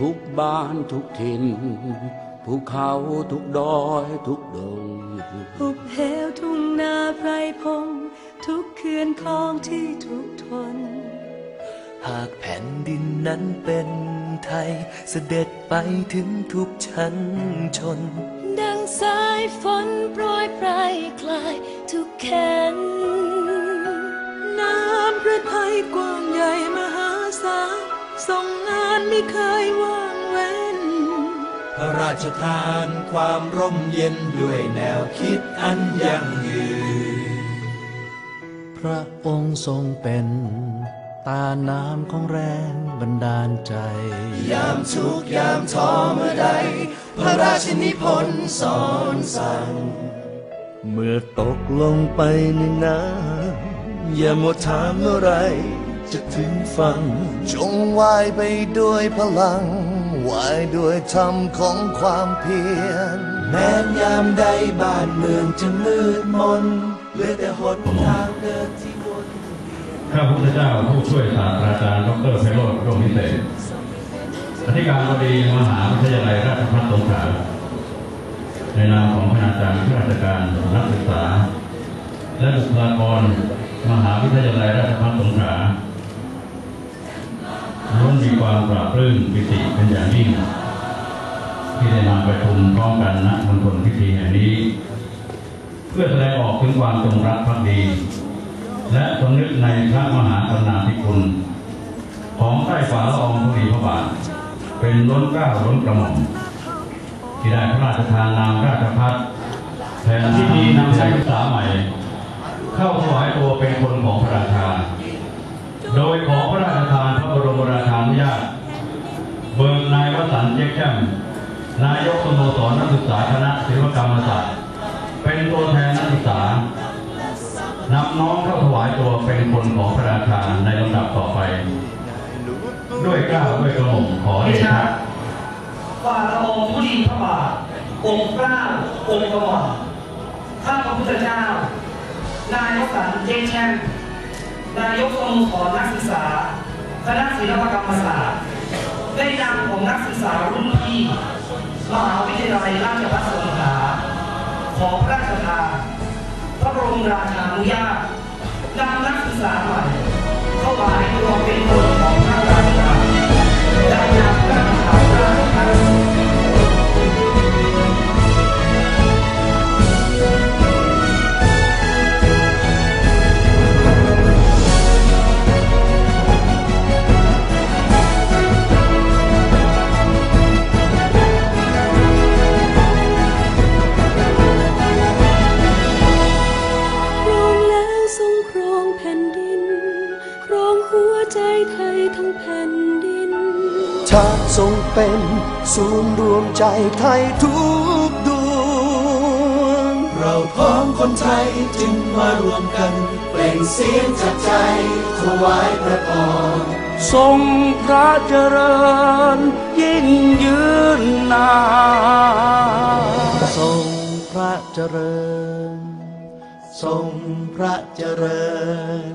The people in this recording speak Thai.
ทุกบ้านทุกถิ่นภูเขาทุกดอยทุกดงหุบเหวทุ่งนาไพรพง ทุกเขื่อนคลองที่ทุกทน หากแผ่นดินนั้นเป็นไทยเสด็จไปถึงทุกชั้นชน ดังสายฝนโปรยปลายคลายทุกแขนน้ำพระทัยกว้างใหญ่มหาศาลทรงงานไม่เคยว่างเว้น พระราชทานความร่มเย็นด้วยแนวคิดอันยั่งยืน พระองค์ทรงเป็นตาน้ำของแรงบันดาลใจ ยามทุกข์ยามท้อเมื่อใด พระราชนิพนธ์สอนสั่ง เมื่อตกลงไปในน้ำอย่าหมดถามเมื่อไร จะถึงฝั่งจงว่ายไปด้วยพลังว่ายด้วยธรรมของความเพียร แม้นยามใดบ้านเมืองจะมืดมนเหลือแต่หนทางเดินที่วนข้าพุทธเจ้าผู้ช่วยศาสตราจารย์ดรไพโรจน์ร่วมพิเศษอธิการบดีมหาวิทยาลัยราชภัฏสงขลาในนามของคณาจารย์ข้าราชการนักศึกษา และบุคลากรมหาวิทยาลัยราชภัฏสงขลา ล้วนมีความปราบปลื้มปิติเป็นอย่างยิ่ง ที่ได้มาประชุมพร้อมกันณมณฑลพิธีแห่งนี้ เพื่อแสดงออกถึงความจงรักภักดีและสำนึกในพระมหากรุณาธิคุณ ของใต้ฝ่าละอองธุลีพระบาท เป็นล้นเกล้าล้นกระหม่อมที่ได้พระราชทานนามราชพัฒแทนที่ดีนำใช้ศึกษาใหม่ เข้าถวายตัวเป็นคนของพระราชา โดยขอพระราชทานพระบรมราชานุญาต เบิกนา ยวสันต์เจ๊กแจ่มนายกสโมสรนักศึกษาคณะศิลปกรรมศาสตร์เป็นตัวแทนนักศึกษานำน้องเข้าถวายตัวเป็นคนของพระราชาในลำดับต่อไป ด้วยเกล้าด้วยกระหม่อมขอเดชะฝ่าละอองธุลีพระบาทองค์เกล้าองค์กระหม่อมข้าพระพุทธเจ้า นายวสันเจงแชมนายกสโมสรนักศึกษา คณะศิลปกรรมศาสตร์ ได้นำของนักศึกษารุ่นพี่มหาวิทยาลัยราชภัฏสงขลาขอพระราชทานพระบรมราชานุญาตนำนักศึกษาใหม่เข้ามาให้ตัวม ไทยทั้งแผ่นดิน ชาติทรงเป็นศูนย์รวมใจไทยทุกดวง เราพ้องคนไทยจึงมารวมกัน เปล่งเสียงจากใจถวายพระพรทรงพระเจริญยิ่งยืนนานทรงพระเจริญ ทรงพระเจริญ